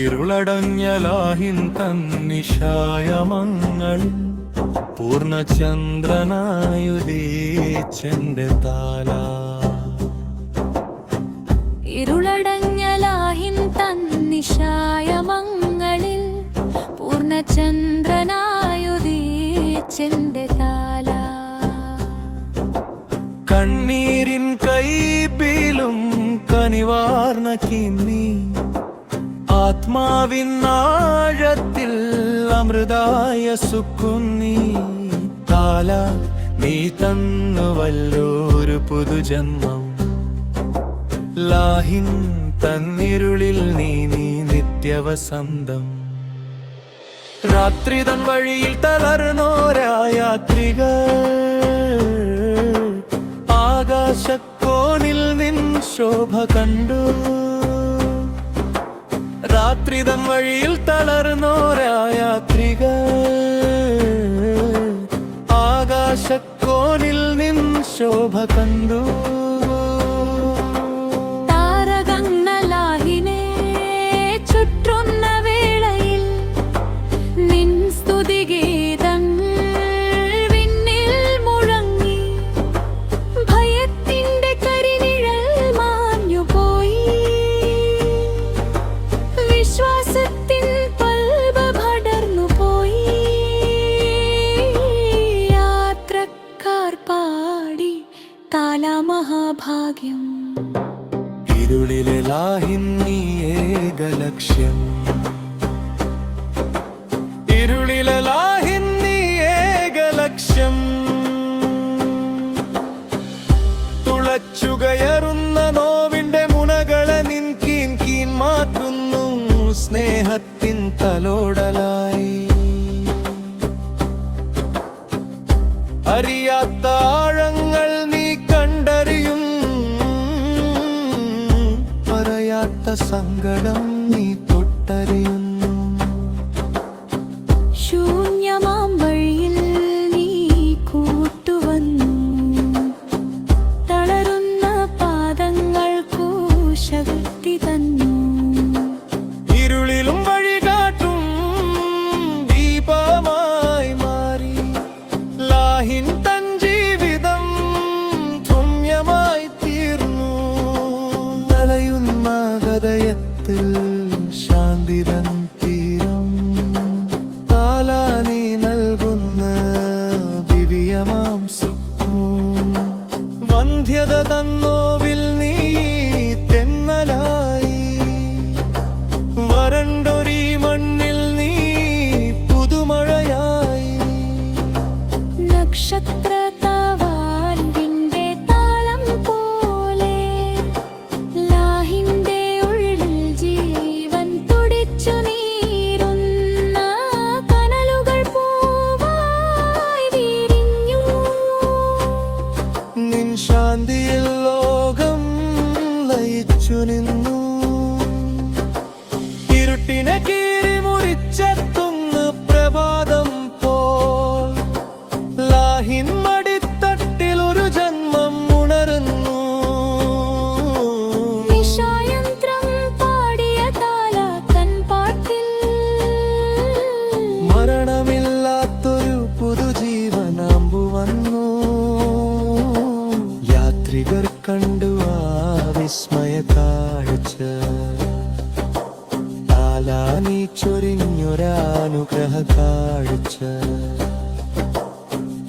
ഇരുളടഞ്ഞലാഹിൻ തന്നിശായമങ്ങൾ പൂർണചന്ദ്രനായുദേച്ചന്റെ താല. ഇരുളടഞ്ഞലാഹിൻ തന്നിശായമങ്ങളിൽ പൂർണചന്ദ്രനായുദേച്ചന്റെ താല. കണ്ണീരിൻ കൈപ്പിലും കനിവാർന്ന കിന്നി ആത്മാവിൻ ആഴത്തിൽ അമൃതായ സുക്കുന്നി താല നീ തന്നുവല്ലോരു പുതുജന്മം. ലാഹിൻ തന്നിരുളിൽ നീ നീ നിത്യവസന്തം. രാത്രി തൻ വഴിയിൽ തളർന്നോരാ യാത്രികർ. ആകാശക്കോണിൽ നിൻ ശോഭ കണ്ടു. രാത്രി തൻ വഴിയിൽ തളർന്നോരാ ആകാശക്കോണിൽ നിൻ ശോഭ കണ്ടു. ഇരുളിലെ ലാഹിൻ നീ ഇരുളിലെ ലാഹിൻ നീ ഏകലക്ഷ്യം. തുളച്ചുകയറുന്ന നോവിന്റെ മുനകളെ നിൻ കീൻ കീൻ മാറ്റുന്നു സ്നേഹത്തിൻ തലോടലായി. അറിയാത്ത സങ്കടം നീ തൊട്ടറിയുന്നു ഹൃദയത്തിൽ ശാന്തിതൻ തീരം. താലാനി നൽകുന്ന ദിവ്യമാം വന്ധ്യത തന്നോവിൽ seguir താലാനി ചൊരിഞ്ഞൊരാനുഗ്രഹ കാഴ്ച.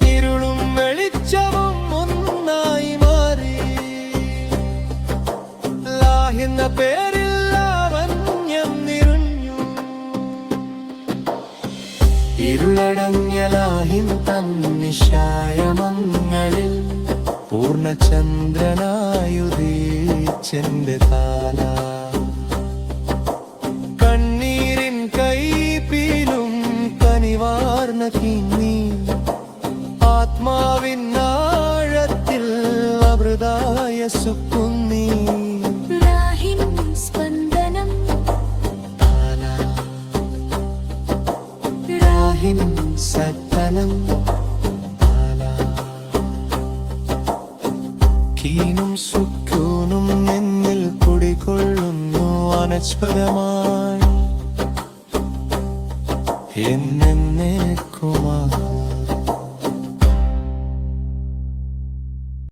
ഇരുളും വെളിച്ചവും ഒന്നായി മാറി. ലാഹിന്ന പേരിൽ നിറഞ്ഞു. ഇരുളടങ്ങിയ ലാഹിൻ തന്നിശായമങ്ങളിൽ പൂർണചന്ദ്രനായുദീച്ചെന്റെ താല കനിവാർന്ന കിന്നി ആത്മാവിൻ ആഴത്തിൽ അമൃതായ സുക്കുന്നീ സത്തനം കീനും സുക്കൂനും എന്നിൽ കുടികൊള്ളുന്നു അനശ്വരമായി ఎన్నెన్నే కుమార్